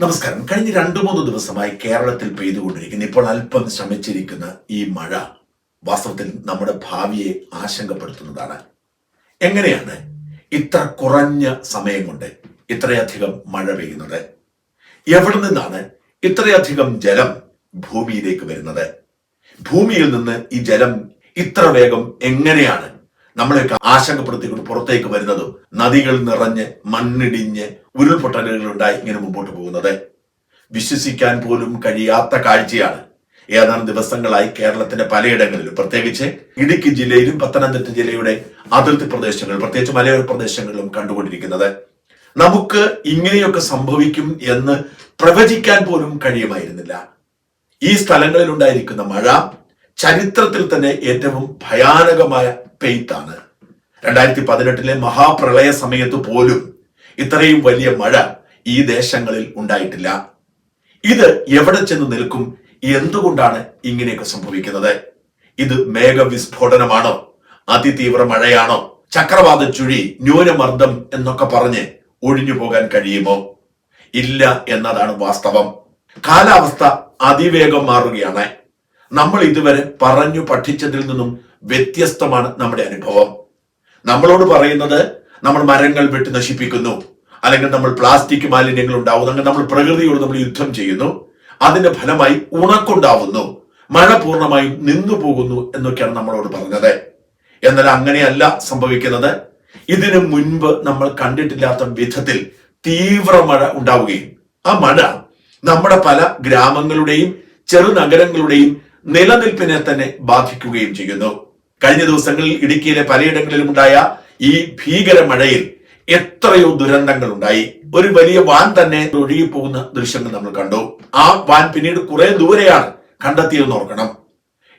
നമസ്കാരം. കഴിഞ്ഞ രണ്ടു മൂന്ന് ദിവസമായി കേരളത്തിൽ പെയ്തുകൊണ്ടിരിക്കുന്ന. ഇപ്പോൾ അല്പം ശ്രമിച്ചിരിക്കുന്ന ഈ മഴ വാസ്തവത്തിൽ നമ്മുടെ ഭാവിയെ ആശങ്കപ്പെടുത്തുന്നതാണ്. എങ്ങനെയാണ് ഇത്ര കുറഞ്ഞ സമയം കൊണ്ട് ഇത്രയധികം മഴ പെയ്യുന്നത്? എവിടെ നിന്നാണ് ഇത്രയധികം ജലം ഭൂമിയിലേക്ക് വരുന്നത്? ഭൂമിയിൽ നിന്ന് ഈ ജലം ഇത്ര വേഗം എങ്ങനെയാണ് നമ്മളെയൊക്കെ ആശങ്കപ്പെടുത്തിക്കൊണ്ട് പുറത്തേക്ക് വരുന്നതും നദികൾ നിറഞ്ഞ് മണ്ണിടിഞ്ഞ് ഉരുൾപൊട്ടലുകൾ ഉണ്ടായി ഇങ്ങനെ മുമ്പോട്ട് പോകുന്നത്. വിശ്വസിക്കാൻ പോലും കഴിയാത്ത കാഴ്ചയാണ് ഏതാനും ദിവസങ്ങളായി കേരളത്തിന്റെ പലയിടങ്ങളിലും. പ്രത്യേകിച്ച് ഇടുക്കി ജില്ലയിലും പത്തനംതിട്ട ജില്ലയുടെ അതിർത്തി പ്രദേശങ്ങൾ പ്രത്യേകിച്ച് മലയോര പ്രദേശങ്ങളിലും കണ്ടുകൊണ്ടിരിക്കുന്നത്. നമുക്ക് ഇങ്ങനെയൊക്കെ സംഭവിക്കും എന്ന് പ്രവചിക്കാൻ പോലും കഴിയുമായിരുന്നില്ല. ഈ സ്ഥലങ്ങളിൽ ഉണ്ടായിരിക്കുന്ന മഴ ചരിത്രത്തിൽ തന്നെ ഏറ്റവും ഭയാനകമായ പെയ്ത്താണ്. രണ്ടായിരത്തി പതിനെട്ടിലെ മഹാപ്രളയ സമയത്ത് പോലും ഇത്രയും വലിയ മഴ ഈ ദേശങ്ങളിൽ ഉണ്ടായിട്ടില്ല. ഇത് എവിടെ ചെന്ന് നിൽക്കും? എന്തുകൊണ്ടാണ് ഇങ്ങനെയൊക്കെ സംഭവിക്കുന്നത്? ഇത് മേഘവിസ്ഫോടനമാണോ? അതിതീവ്ര മഴയാണോ? ചക്രവാത ചുഴി ന്യൂനമർദ്ദം എന്നൊക്കെ പറഞ്ഞ് ഒഴിഞ്ഞു പോകാൻ കഴിയുമോ? ഇല്ല എന്നതാണ് വാസ്തവം. കാലാവസ്ഥ അതിവേഗം മാറുകയാണ്. നമ്മൾ ഇതുവരെ പറഞ്ഞു പഠിച്ചതിൽ നിന്നും വ്യത്യസ്തമാണ് നമ്മുടെ അനുഭവം. നമ്മളോട് പറയുന്നത് നമ്മൾ മരങ്ങൾ വെട്ടി നശിപ്പിക്കുന്നു. അല്ലെങ്കിൽ നമ്മൾ പ്ലാസ്റ്റിക് മാലിന്യങ്ങൾ ഉണ്ടാവുന്നു. അങ്ങനെ നമ്മൾ പ്രകൃതിയോട് നമ്മൾ യുദ്ധം ചെയ്യുന്നു. അതിന്റെ ഫലമായി ഉണക്കുണ്ടാവുന്നു. മഴ പൂർണമായും നിന്നു പോകുന്നു എന്നൊക്കെയാണ് നമ്മളോട് പറഞ്ഞത്. എന്നാൽ അങ്ങനെയല്ല സംഭവിക്കുന്നത്. ഇതിനു മുൻപ് നമ്മൾ കണ്ടിട്ടില്ലാത്ത വിധത്തിൽ തീവ്ര മഴ ഉണ്ടാവുകയും ആ മഴ നമ്മുടെ പല ഗ്രാമങ്ങളുടെയും ചെറുനഗരങ്ങളുടെയും നിലനിൽപ്പിനെ തന്നെ ബാധിക്കുകയും ചെയ്യുന്നു. കഴിഞ്ഞ ദിവസങ്ങളിൽ ഇടുക്കിയിലെ പലയിടങ്ങളിലും ഉണ്ടായ ഈ ഭീകര മഴയിൽ എത്രയോ ദുരന്തങ്ങൾ ഉണ്ടായി ഒരു വലിയ വാൻ തന്നെ ഒഴുകിപ്പോകുന്ന ദൃശ്യങ്ങൾ നമ്മൾ കണ്ടു. ആ വാൻ പിന്നീട് കുറെ ദൂരെയാണ് കണ്ടെത്തിയെന്ന് ഓർക്കണം.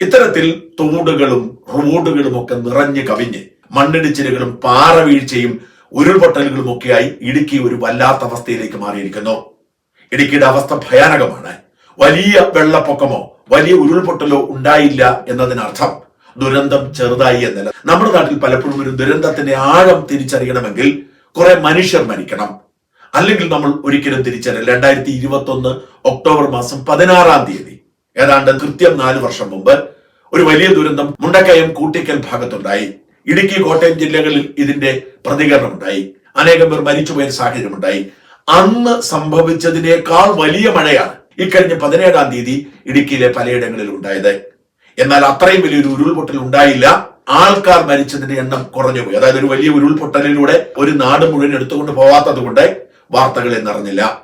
ഇത്തരത്തിൽ തോടുകളും റോഡുകളും ഒക്കെ നിറഞ്ഞു കവിഞ്ഞ് മണ്ണിടിച്ചിലുകളും പാറവീഴ്ചയും ഉരുൾപൊട്ടലുകളും ഒക്കെയായി ഇടുക്കി ഒരു വല്ലാത്ത അവസ്ഥയിലേക്ക് മാറിയിരിക്കുന്നു. ഇടുക്കിയുടെ അവസ്ഥ ഭയാനകമാണ്. വലിയ വെള്ളപ്പൊക്കമോ വലിയ ഉരുൾപൊട്ടലോ ഉണ്ടായില്ല എന്നതിനർത്ഥം ദുരന്തം ചെറുതായി എന്നല്ല. നമ്മുടെ നാട്ടിൽ പലപ്പോഴും ഒരു ദുരന്തത്തിന്റെ ആഴം തിരിച്ചറിയണമെങ്കിൽ കുറെ മനുഷ്യർ മരിക്കണം. അല്ലെങ്കിൽ നമ്മൾ ഒരിക്കലും തിരിച്ചറിയാം രണ്ടായിരത്തി ഇരുപത്തി ഒന്ന് ഒക്ടോബർ മാസം പതിനാറാം തീയതി. ഏതാണ്ട് കൃത്യം നാല് വർഷം മുമ്പ് ഒരു വലിയ ദുരന്തം മുണ്ടക്കയം കൂട്ടിക്കൽ ഭാഗത്തുണ്ടായി. ഇടുക്കി കോട്ടയം ജില്ലകളിൽ ഇതിന്റെ പ്രതികരണമുണ്ടായി. അനേകം പേർ മരിച്ചുപോയ സാഹചര്യമുണ്ടായി. അന്ന് സംഭവിച്ചതിനേക്കാൾ വലിയ മഴയാണ് ഇക്കഴിഞ്ഞ പതിനേഴാം തീയതി ഇടുക്കിയിലെ പലയിടങ്ങളിൽ ഉണ്ടായത്. എന്നാൽ അത്രയും വലിയൊരു ഉരുൾപൊട്ടൽ ഉണ്ടായില്ല. ആൾക്കാർ മരിച്ചതിന്റെ എണ്ണം കുറഞ്ഞുപോയി അതായത് ഒരു വലിയ ഉരുൾപൊട്ടലിലൂടെ ഒരു നാട് മുഴുവൻ എടുത്തുകൊണ്ട് പോവാത്തത് കൊണ്ട് വാർത്തകളിൽ നിറഞ്ഞില്ല.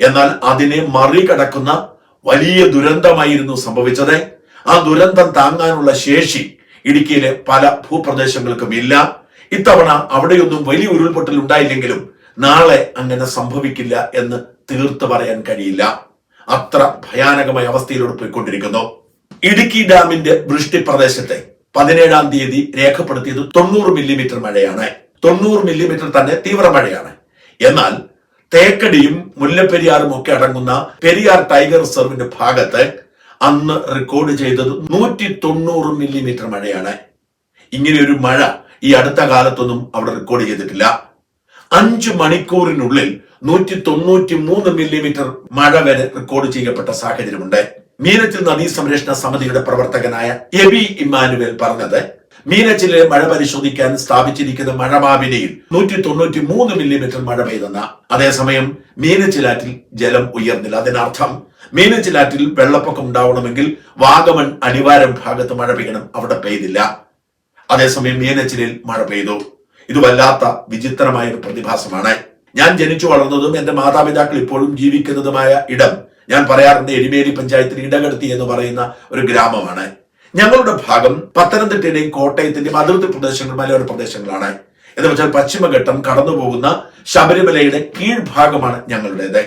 എന്നാൽ അതിനെ മറികടക്കുന്ന വലിയ ദുരന്തമായിരുന്നു സംഭവിച്ചത്. ആ ദുരന്തം താങ്ങാനുള്ള ശേഷി ഇടുക്കിയിലെ പല ഭൂപ്രദേശങ്ങൾക്കും ഇല്ല. ഇത്തവണ അവിടെയൊന്നും വലിയ ഉരുൾപൊട്ടൽ ഉണ്ടായില്ലെങ്കിലും നാളെ അങ്ങനെ സംഭവിക്കില്ല എന്ന് തീർത്തു പറയാൻ കഴിയില്ല. അത്ര ഭയാനകമായ അവസ്ഥയിലൂടെ പോയിക്കൊണ്ടിരിക്കുന്നു. ഇടുക്കി ഡാമിന്റെ വൃഷ്ടി പ്രദേശത്തെ പതിനേഴാം തീയതി രേഖപ്പെടുത്തിയത് തൊണ്ണൂറ് മില്ലിമീറ്റർ മഴയാണ്. തൊണ്ണൂറ് മില്ലിമീറ്റർ തന്നെ തീവ്ര മഴയാണ്. എന്നാൽ തേക്കടിയും മുല്ലപ്പെരിയാറും ഒക്കെ അടങ്ങുന്ന പെരിയാർ ടൈഗർ റിസർവിന്റെ ഭാഗത്ത് അന്ന് റെക്കോർഡ് ചെയ്തത് നൂറ്റി തൊണ്ണൂറ് മില്ലിമീറ്റർ മഴയാണ്. ഇങ്ങനെ ഒരു മഴ ഈ അടുത്ത കാലത്തൊന്നും അവിടെ റെക്കോർഡ് ചെയ്തിട്ടില്ല. അഞ്ചു മണിക്കൂറിനുള്ളിൽ നൂറ്റി തൊണ്ണൂറ്റി മൂന്ന് മില്ലിമീറ്റർ മഴ വരെ റെക്കോർഡ് ചെയ്യപ്പെട്ട സാഹചര്യമുണ്ട്. മീനച്ചിൽ നദീ സംരക്ഷണ സമിതിയുടെ പ്രവർത്തകനായ എബി ഇമ്മാനുവൽ പറഞ്ഞത് മീനച്ചിലെ മഴ പരിശോധിക്കാൻ സ്ഥാപിച്ചിരിക്കുന്ന മഴമാവിനിയിൽ നൂറ്റി തൊണ്ണൂറ്റി മൂന്ന് മില്ലിമീറ്റർ മഴ പെയ്തെന്ന അതേസമയം മീനച്ചിലാറ്റിൽ ജലം ഉയർന്നില്ല. അതിനർത്ഥം മീനച്ചിലാറ്റിൽ വെള്ളപ്പൊക്കം ഉണ്ടാവണമെങ്കിൽ വാഗമൺ അനിവാരം ഭാഗത്ത് മഴ പെയ്യണം. അവിടെ പെയ്തില്ല. അതേസമയം മീനച്ചിലിൽ മഴ പെയ്തു. ഇത് വല്ലാത്ത വിചിത്രമായ ഒരു പ്രതിഭാസമാണ്. ഞാൻ ജനിച്ചു വളർന്നതും എന്റെ മാതാപിതാക്കൾ ഇപ്പോഴും ജീവിക്കുന്നതുമായ ഇടം ഞാൻ പറയാറുണ്ട് എരിമേലി പഞ്ചായത്തിൽ ഇടകടത്തി എന്ന് പറയുന്ന ഒരു ഗ്രാമമാണ്. ഞങ്ങളുടെ ഭാഗം പത്തനംതിട്ടയുടെയും കോട്ടയത്തിന്റെയും അതിർത്തി പ്രദേശങ്ങൾ മലയോര പ്രദേശങ്ങളാണ്. എന്ന് വെച്ചാൽ പശ്ചിമഘട്ടം കടന്നു പോകുന്ന ശബരിമലയുടെ കീഴ്ഭാഗമാണ് ഞങ്ങളുടേത്.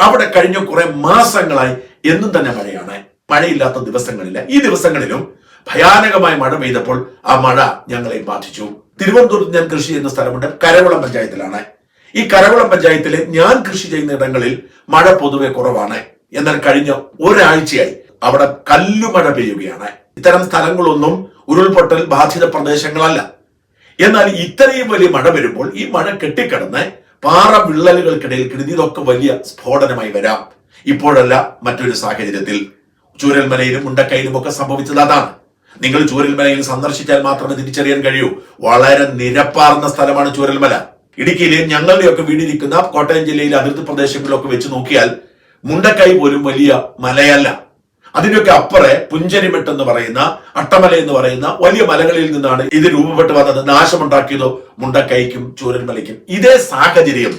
അവിടെ കഴിഞ്ഞ കുറെ മാസങ്ങളായി എന്നും തന്നെ മഴയാണ്. മഴയില്ലാത്ത ദിവസങ്ങളില്ല ഈ ദിവസങ്ങളിലും ഭയാനകമായ മഴ പെയ്തപ്പോൾ ആ മഴ ഞങ്ങളെ ബാധിച്ചു. തിരുവനന്തപുരത്ത് ഞാൻ കൃഷി ചെയ്യുന്ന സ്ഥലമുണ്ട് കരകുളം പഞ്ചായത്തിലാണ്. ഈ കരകുളം പഞ്ചായത്തിലെ ഞാൻ കൃഷി ചെയ്യുന്ന ഇടങ്ങളിൽ മഴ പൊതുവെ കുറവാണ്. എന്നാൽ കഴിഞ്ഞ ഒരാഴ്ചയായി അവിടെ കല്ലുമഴ പെയ്യുകയാണ്. ഇത്തരം സ്ഥലങ്ങളൊന്നും ഉരുൾപൊട്ടൽ ബാധിത പ്രദേശങ്ങളല്ല. എന്നാൽ ഇത്രയും വലിയ മഴ വരുമ്പോൾ ഈ മഴ കെട്ടിക്കിടന്ന് പാറ വിള്ളലുകൾക്കിടയിൽ കിടന്ന് ഇതൊക്കെ വലിയ സ്ഫോടനമായി വരാം. ഇപ്പോഴല്ല മറ്റൊരു സാഹചര്യത്തിൽ. ചൂരൽമലയിലും മുണ്ടക്കയിലും ഒക്കെ സംഭവിച്ചത് അതാണ്. നിങ്ങൾ ചൂരൽമലയിൽ സന്ദർശിച്ചാൽ മാത്രമേ തിരിച്ചറിയാൻ കഴിയൂ. വളരെ നിരപ്പാർന്ന സ്ഥലമാണ് ചൂരൽമല. ഇടുക്കിയിലെ ഞങ്ങളുടെയൊക്കെ വീടിരിക്കുന്ന കോട്ടയം ജില്ലയിലെ അതിർത്തി പ്രദേശങ്ങളിലൊക്കെ വെച്ച് നോക്കിയാൽ മുണ്ടക്കൈ പോലും വലിയ മലയല്ല. അതിനൊക്കെ അപ്പുറെ പുഞ്ചരിമെട്ട് എന്ന് പറയുന്ന അട്ടമല എന്ന് പറയുന്ന വലിയ മലകളിൽ നിന്നാണ് ഇത് രൂപപ്പെട്ട് വന്നത്. നാശമുണ്ടാക്കിയതോ മുണ്ടക്കൈക്കും ചൂരൻമലയ്ക്കും ഇതേ സാഹചര്യം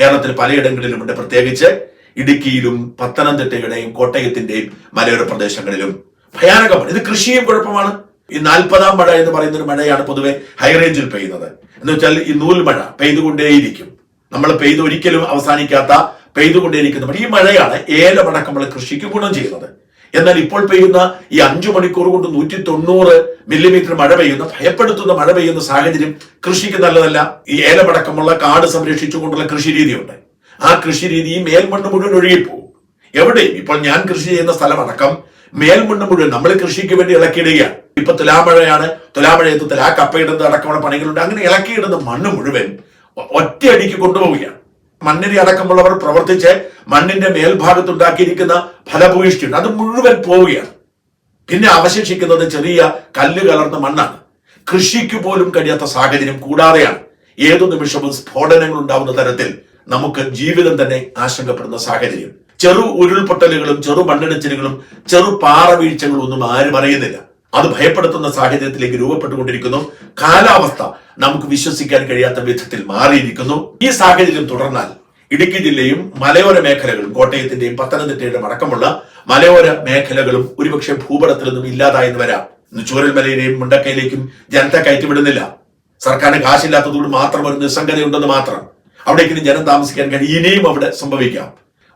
കേരളത്തിൽ പലയിടങ്ങളിലുമുണ്ട് പ്രത്യേകിച്ച് ഇടുക്കിയിലും പത്തനംതിട്ടയുടെയും കോട്ടയത്തിന്റെയും മലയോര പ്രദേശങ്ങളിലും. ഭയാനകമാണ്. ഇത് കൃഷിയും കുഴപ്പമാണ്. ഈ നാൽപ്പതാം മഴ എന്ന് പറയുന്ന ഒരു മഴയാണ് പൊതുവെ ഹൈറേഞ്ചിൽ പെയ്യുന്നത്. എന്ന് വെച്ചാൽ ഈ നൂൽ മഴ പെയ്തുകൊണ്ടേയിരിക്കും. നമ്മൾ പെയ്ത് ഒരിക്കലും അവസാനിക്കാത്ത പെയ്തുകൊണ്ടേയിരിക്കുന്ന മഴ. ഈ മഴയാണ് ഏലമടക്കമുള്ള കൃഷിക്ക് ഗുണം ചെയ്യുന്നത്. എന്നാൽ ഇപ്പോൾ പെയ്യുന്ന ഈ അഞ്ചു മണിക്കൂർ കൊണ്ട് നൂറ്റി തൊണ്ണൂറ് മില്ലിമീറ്റർ മഴ പെയ്യുന്ന ഭയപ്പെടുത്തുന്ന മഴ പെയ്യുന്ന സാഹചര്യം കൃഷിക്ക് നല്ലതല്ല. ഈ ഏലമടക്കമുള്ള കാട് സംരക്ഷിച്ചുകൊണ്ടുള്ള കൃഷി രീതിയുണ്ട് ആ കൃഷി രീതി ഈ മേൽമണ്ണ് മുഴുവൻ ഒഴുകിപ്പോകും. എവിടെയും ഇപ്പോൾ ഞാൻ കൃഷി ചെയ്യുന്ന സ്ഥലമടക്കം മേൽമണ്ണ് മുഴുവൻ നമ്മൾ കൃഷിക്ക് വേണ്ടി ഇളക്കിയിടുകയാണ്. ഇപ്പൊ തുലാമഴയാണ്. തുലാമഴയത്ത് തുലാ കപ്പയിടുന്നത് അടക്കമുള്ള പണികളുണ്ട്. അങ്ങനെ ഇളക്കിയിടുന്ന മണ്ണ് മുഴുവൻ ഒറ്റയടിക്ക് കൊണ്ടുപോവുകയാണ്. മണ്ണിനെ അടക്കമുള്ളവർ പ്രവർത്തിച്ച് മണ്ണിന്റെ മേൽഭാഗത്തുണ്ടാക്കിയിരിക്കുന്ന ഫലഭൂയിഷ്ടിയുണ്ട് അത് മുഴുവൻ പോവുകയാണ്. പിന്നെ അവശേഷിക്കുന്നത് ചെറിയ കല്ല് കലർന്ന മണ്ണാണ്. കൃഷിക്ക് പോലും കഴിയാത്ത സാഹചര്യം കൂടാതെയാണ് ഏതു നിമിഷവും സ്ഫോടനങ്ങൾ ഉണ്ടാവുന്ന തരത്തിൽ നമുക്ക് ജീവിതം തന്നെ ആശങ്കപ്പെടുന്ന സാഹചര്യം. ചെറു ഉരുൾപൊട്ടലുകളും ചെറു മണ്ണിടിച്ചിലുകളും ചെറു പാറ വീഴ്ചകളും ഒന്നും ആരും അറിയുന്നില്ല. അത് ഭയപ്പെടുത്തുന്ന സാഹചര്യത്തിലേക്ക് രൂപപ്പെട്ടുകൊണ്ടിരിക്കുന്നു. കാലാവസ്ഥ നമുക്ക് വിശ്വസിക്കാൻ കഴിയാത്ത വിധത്തിൽ മാറിയിരിക്കുന്നു. ഈ സാഹചര്യം തുടർന്നാൽ ഇടുക്കി ജില്ലയും മലയോര മേഖലകളും കോട്ടയത്തിന്റെയും പത്തനംതിട്ടയുടെയും അടക്കമുള്ള മലയോര മേഖലകളും ഒരുപക്ഷെ ഭൂപടത്തിൽ നിന്നും ഇല്ലാതായെന്ന് വരാം. ചൂരൽമലയിലെയും മുണ്ടക്കയിലേക്കും ജനത്തെ കയറ്റിവിടുന്നില്ല. സർക്കാരിന് കാശില്ലാത്തതുകൊണ്ട് മാത്രം ഒരു നിസ്സംഗതയുണ്ടെന്ന് മാത്രം അവിടേക്കിനും ജനം താമസിക്കാൻ കഴിയും ഇനിയും അവിടെ സംഭവിക്കാം.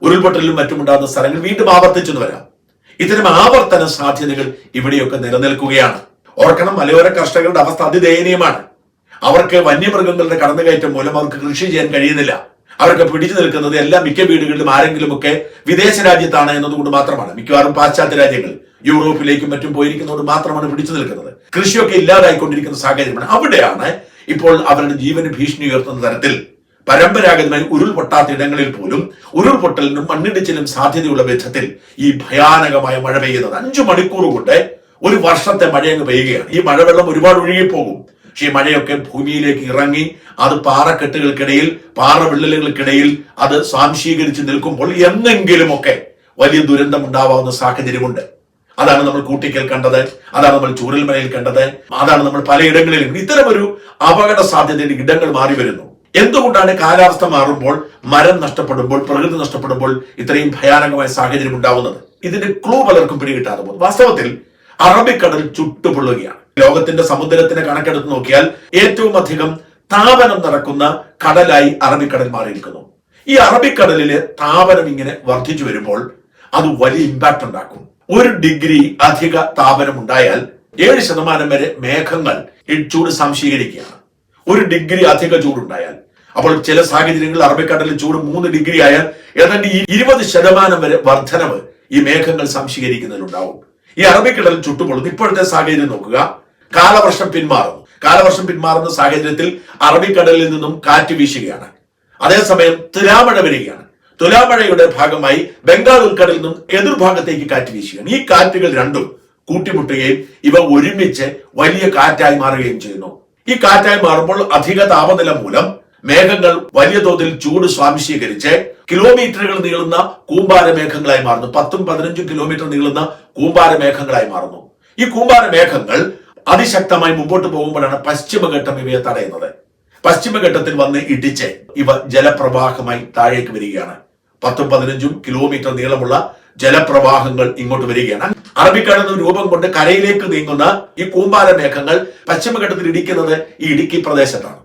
ഉരുൾപൊട്ടലിലും മറ്റുമുണ്ടാകുന്ന സ്ഥലങ്ങൾ വീണ്ടും ആവർത്തിച്ചെന്ന് വരാം. ഇത്തരം ആവർത്തന സാധ്യതകൾ ഇവിടെയൊക്കെ നിലനിൽക്കുകയാണ്. ഓർക്കണം മലയോര കർഷകരുടെ അവസ്ഥ അതിദയനീയമാണ്. അവർക്ക് വന്യമൃഗങ്ങളുടെ കടന്നുകയറ്റം മൂലം അവർക്ക് കൃഷി ചെയ്യാൻ കഴിയുന്നില്ല. അവർക്ക് പിടിച്ചു നിൽക്കുന്നത് എല്ലാ മിക്ക വീടുകളിലും ആരെങ്കിലുമൊക്കെ വിദേശ രാജ്യത്താണ് എന്നതുകൊണ്ട് മാത്രമാണ്. മിക്കവാറും പാശ്ചാത്യ രാജ്യങ്ങൾ യൂറോപ്പിലേക്കും മറ്റും പോയിരിക്കുന്നതുകൊണ്ട് മാത്രമാണ് പിടിച്ചു നിൽക്കുന്നത്. കൃഷിയൊക്കെ ഇല്ലാതായിക്കൊണ്ടിരിക്കുന്ന സാഹചര്യമാണ് അവിടെയാണ് ഇപ്പോൾ അവരുടെ ജീവന് ഭീഷണി ഉയർത്തുന്ന തരത്തിൽ. പരമ്പരാഗതമായി ഉരുൾപൊട്ടാത്ത ഇടങ്ങളിൽ പോലും ഉരുൾപൊട്ടലിനും മണ്ണിടിച്ചിലും സാധ്യതയുള്ള വിധത്തിൽ ഈ ഭയാനകമായ മഴ പെയ്യുന്നത് അഞ്ചു മണിക്കൂർ കൊണ്ട് ഒരു വർഷത്തെ മഴയങ്ങ് പെയ്യുകയാണ്. ഈ മഴവെള്ളം ഒരുപാട് ഒഴുകിപ്പോകും. പക്ഷേ ഈ മഴയൊക്കെ ഭൂമിയിലേക്ക് ഇറങ്ങി അത് പാറക്കെട്ടുകൾക്കിടയിൽ പാറ വിള്ളലുകൾക്കിടയിൽ അത് സ്വാംശീകരിച്ച് നിൽക്കുമ്പോൾ എന്നെങ്കിലുമൊക്കെ വലിയ ദുരന്തം ഉണ്ടാവാവുന്ന സാഹചര്യമുണ്ട്. അതാണ് നമ്മൾ കൂട്ടിക്കൽ കണ്ടത് അതാണ് നമ്മൾ ചൂരൽമലയിൽ കണ്ടത് അതാണ് നമ്മൾ പലയിടങ്ങളിലും ഇത്തരമൊരു അപകട സാധ്യതയുടെ ഇടങ്ങൾ മാറി വരുന്നു. എന്തുകൊണ്ടാണ് കാലാവസ്ഥ മാറുമ്പോൾ മരം നഷ്ടപ്പെടുമ്പോൾ പ്രകൃതി നഷ്ടപ്പെടുമ്പോൾ ഇത്രയും ഭയാനകമായ സാഹചര്യം ഉണ്ടാവുന്നത്? ഇതിന്റെ ക്ലൂ പലർക്കും പിടികിട്ടാതെ പോകും വാസ്തവത്തിൽ അറബിക്കടൽ ചുട്ടുപൊള്ളുകയാണ്. ലോകത്തിന്റെ സമുദ്രത്തിന്റെ കണക്കെടുത്ത് നോക്കിയാൽ ഏറ്റവും അധികം താപനം നടക്കുന്ന കടലായി അറബിക്കടൽ മാറിയിരിക്കുന്നു. ഈ അറബിക്കടലിലെ താപനം ഇങ്ങനെ വർദ്ധിച്ചു വരുമ്പോൾ അത് വലിയ ഇമ്പാക്ട് ഉണ്ടാക്കും. ഒരു ഡിഗ്രി അധിക താപനം ഉണ്ടായാൽ ഏഴ് ശതമാനം വരെ മേഘങ്ങൾ ചൂട് സംശീകരിക്കുകയാണ്. ഒരു ഡിഗ്രി അധിക ചൂടുണ്ടായാൽ. അപ്പോൾ ചില സാഹചര്യങ്ങളിൽ അറബിക്കടലിൽ ചൂട് മൂന്ന് ഡിഗ്രി ആയാൽ ഏതാണ്ട് ഈ ഇരുപത് ശതമാനം വരെ വർധനവ് ഈ മേഘങ്ങൾ സംശീകരിക്കുന്നതിലുണ്ടാവും. ഈ അറബിക്കടൽ ചുട്ടുപൊള്ളുന്നു. ഇപ്പോഴത്തെ സാഹചര്യം നോക്കുക. കാലവർഷം പിന്മാറുന്നു. കാലവർഷം പിന്മാറുന്ന സാഹചര്യത്തിൽ അറബിക്കടലിൽ നിന്നും കാറ്റ് വീശുകയാണ്. അതേസമയം തുലാമഴ വരികയാണ്. തുലാമഴയുടെ ഭാഗമായി ബംഗാൾ ഉൾക്കടലിൽ നിന്നും എതിർഭാഗത്തേക്ക് കാറ്റ് വീശുകയാണ്. ഈ കാറ്റുകൾ രണ്ടും കൂട്ടിമുട്ടുകയും ഇവ ഒരുമിച്ച് വലിയ കാറ്റായി മാറുകയും ചെയ്യുന്നു. ഈ കാറ്റായി മാറുമ്പോൾ അധിക താപനില മൂലം മേഘങ്ങൾ വലിയ തോതിൽ ചൂട് സ്വാംശീകരിച്ച് കിലോമീറ്ററുകൾ നീളുന്ന കൂമ്പാര മേഘങ്ങളായി മാറുന്നു. പത്തും പതിനഞ്ചും കിലോമീറ്റർ നീളുന്ന കൂമ്പാര മേഘങ്ങളായി മാറുന്നു. ഈ കൂമ്പാര മേഘങ്ങൾ അതിശക്തമായി മുമ്പോട്ട് പോകുമ്പോഴാണ് പശ്ചിമഘട്ടം ഇവയെ തടയുന്നത്. പശ്ചിമഘട്ടത്തിൽ വന്ന് ഇടിച്ച് ഇവ ജലപ്രവാഹമായി താഴേക്ക് വരികയാണ്. പത്തും പതിനഞ്ചും കിലോമീറ്റർ നീളമുള്ള ജലപ്രവാഹങ്ങൾ ഇങ്ങോട്ട് വരികയാണ്. അറബിക്കടലിൽ രൂപം കൊണ്ട് കരയിലേക്ക് നീങ്ങുന്ന ഈ കൂമ്പാര മേഘങ്ങൾ പശ്ചിമഘട്ടത്തിൽ ഇടിക്കുന്നത് ഈ ഇടുക്കി പ്രദേശത്താണ്.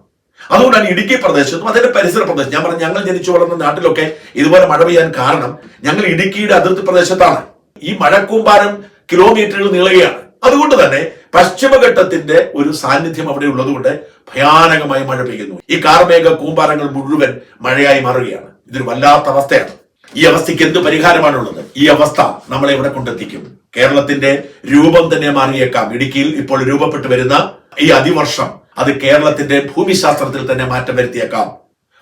അതുകൊണ്ടാണ് ഇടുക്കി പ്രദേശത്തും അതിന്റെ പരിസര പ്രദേശം. ഞാൻ പറഞ്ഞു ഞങ്ങൾ ജനിച്ചു വളർന്ന നാട്ടിലൊക്കെ ഇതുപോലെ മഴ പെയ്യാൻ കാരണം ഞങ്ങൾ ഇടുക്കിയുടെ അതിർത്തി പ്രദേശത്താണ്. ഈ മഴക്കൂമ്പാരം കിലോമീറ്ററുകൾ നീളുകയാണ്. അതുകൊണ്ട് തന്നെ പശ്ചിമഘട്ടത്തിന്റെ ഒരു സാന്നിധ്യം അവിടെ ഉള്ളതുകൊണ്ട് ഭയാനകമായി മഴ പെയ്യുന്നു. ഈ കാർമേഘ കൂമ്പാരങ്ങൾ മുഴുവൻ മഴയായി മാറുകയാണ്. ഇതൊരു വല്ലാത്ത അവസ്ഥയാണ്. ഈ അവസ്ഥയ്ക്ക് എന്ത് പരിഹാരമാണുള്ളത്? ഈ അവസ്ഥ നമ്മളെ ഇവിടെ കൊണ്ടെത്തിക്കും. കേരളത്തിന്റെ രൂപം തന്നെ മാറിയേക്കാം. ഇടുക്കിയിൽ ഇപ്പോൾ രൂപപ്പെട്ടു വരുന്ന ഈ അതിവർഷം അത് കേരളത്തിന്റെ ഭൂമിശാസ്ത്രത്തിൽ തന്നെ മാറ്റം വരുത്തിയേക്കാം.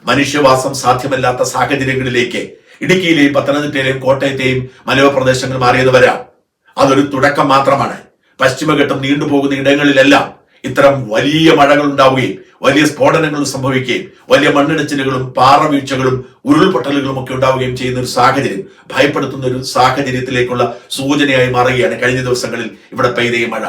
മനുഷ്യവാസം സാധ്യമല്ലാത്ത സാഹചര്യങ്ങളിലേക്ക് ഇടുക്കിയിലെയും പത്തനംതിട്ടയിലെയും കോട്ടയത്തെയും മലയോര പ്രദേശങ്ങൾ മാറിയത് വരാം. അതൊരു തുടക്കം മാത്രമാണ്. പശ്ചിമഘട്ടം നീണ്ടുപോകുന്ന ഇടങ്ങളിലെല്ലാം ഇത്തരം വലിയ മഴകൾ ഉണ്ടാവുകയും വലിയ സ്ഫോടനങ്ങൾ സംഭവിക്കുകയും വലിയ മണ്ണിടിച്ചിലുകളും പാറവീഴ്ചകളും ഉരുൾപൊട്ടലുകളും ഒക്കെ ഉണ്ടാവുകയും ചെയ്യുന്ന ഒരു സാഹചര്യം ഭയപ്പെടുത്തുന്ന ഒരു സാഹചര്യത്തിലേക്കുള്ള സൂചനയായി മാറുകയാണ് കഴിഞ്ഞ ദിവസങ്ങളിൽ ഇവിടെ പെയ്തേ മഴ.